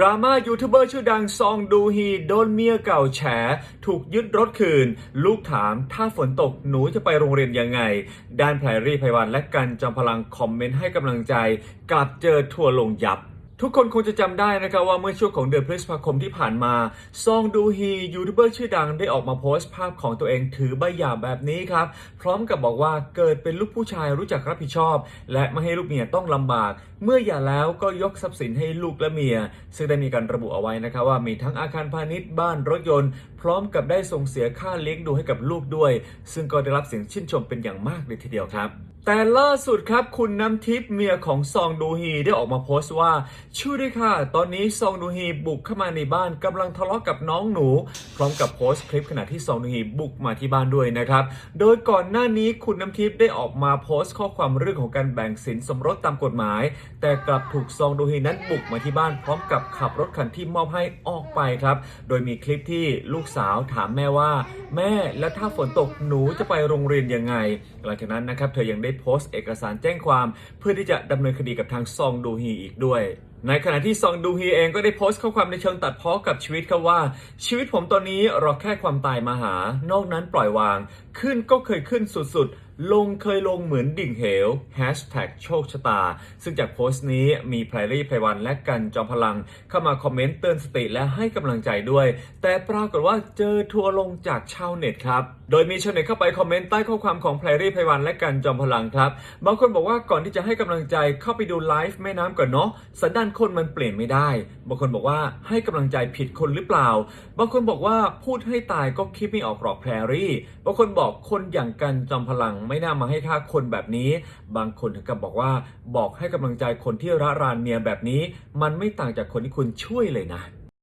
ดราม่ายูทูบเบอร์ชื่อดังซองดูฮีโดนเมียเก่าแฉ ถูกยึดรถคืน ลูกถามถ้าฝนตกหนูจะไปโรงเรียนยังไง ด้านแพรรี่ไพวันและกันจอมพลังคอมเมนต์ให้กำลังใจ กลับเจอทัวร์ลงยับ ทุกคนคงจะจำได้นะครับว่าเมื่อช่วงของเดือนพฤษภาคมที่ผ่านมาซองดูฮียูทูบเบอร์ชื่อดังได้ออกมาโพสต์ภาพของตัวเองถือใบหย่าแบบนี้ครับ พร้อมกับบอกว่าเกิดเป็นลูกผู้ชายรู้จักรับผิดชอบ และไม่ให้ลูกเมียต้องลำบาก เมื่อหย่าแล้วก็ยกทรัพย์สินให้ลูกและเมีย ซึ่งได้มีการระบุเอาไว้นะครับว่ามีทั้งอาคารพาณิชย์บ้านรถยนต์ พร้อมกับได้ส่งเสียค่าเลี้ยงดูให้กับลูกด้วย ซึ่งก็ได้รับเสียงชื่นชมเป็นอย่างมากเลยทีเดียวครับแต่ล่าสุดครับคุณน้ำทิพย์เมียของซองดูฮีได้ออกมาโพสต์ว่าช่วยด้วยค่ะ ตอนนี้ซองดูฮีบุกเข้ามาในบ้านกำลังทะเลาะกับน้องหนู พร้อมกับโพสต์คลิปขณะที่ซองดูฮีบุกมาที่บ้านด้วยนะครับ โดยก่อนหน้านี้คุณน้ำทิพย์ได้ออกมาโพสต์ข้อความเรื่องของการแบ่งสินสมรสตามกฎหมาย แต่กลับถูกซองดูฮีนั้นบุกมาที่บ้าน พร้อมกับขับรถคันที่มอบให้ออกไปครับ โดยมีคลิปที่ลูกสาวถามแม่ว่า แม่แล้วถ้าฝนตกหนูจะไปโรงเรียนยังไงหลังจากนั้นนะครับเธอยังได้โพสต์เอกสารแจ้งความ เพื่อที่จะดำเนินคดีกับทางซองดูฮีอีกด้วย ในขณะที่ซองดูฮีเองก็ได้โพสต์ข้อความในเชิงตัดพ้อกับชีวิตครับว่า ชีวิตผมตอนนี้รอแค่ความตายมาหา นอกนั้นปล่อยวาง ขึ้นก็เคยขึ้นสุดๆ ลงเคยลงเหมือนดิ่งเหว โชคชะตา ซึ่งจากโพสต์นี้มีไพรรี่ไพวันและกันจอมพลัง เข้ามาคอมเมนต์เตือนสติและให้กำลังใจด้วย แต่ปรากฏว่าเจอทัวลงจากชาวเน็ตครับ โดยมีชาวเน็ตเข้าไปคอมเมนต์ใต้ข้อความของไพรรี่ไพวันและกันจอมพลังครับ บางคนบอกว่าก่อนที่จะให้กำลังใจเข้าไปดูไลฟ์แม่น้ำก่อนเนาะ สันดานคนมันเปลี่ยนไม่ได้ บางคนบอกว่าให้กำลังใจผิดคนหรือเปล่า บางคนบอกว่าพูดให้ตายก็คิดไม่ออกหรอกแพรรี่ บางคนบอกคนอย่างกันจอมพลังไม่น่ามาให้ค่าคนแบบนี้ บางคนถึงกับบอกว่า บอกให้กำลังใจคนที่ระรานเมียแบบนี้ มันไม่ต่างจากคนที่คุณช่วยเลยนะ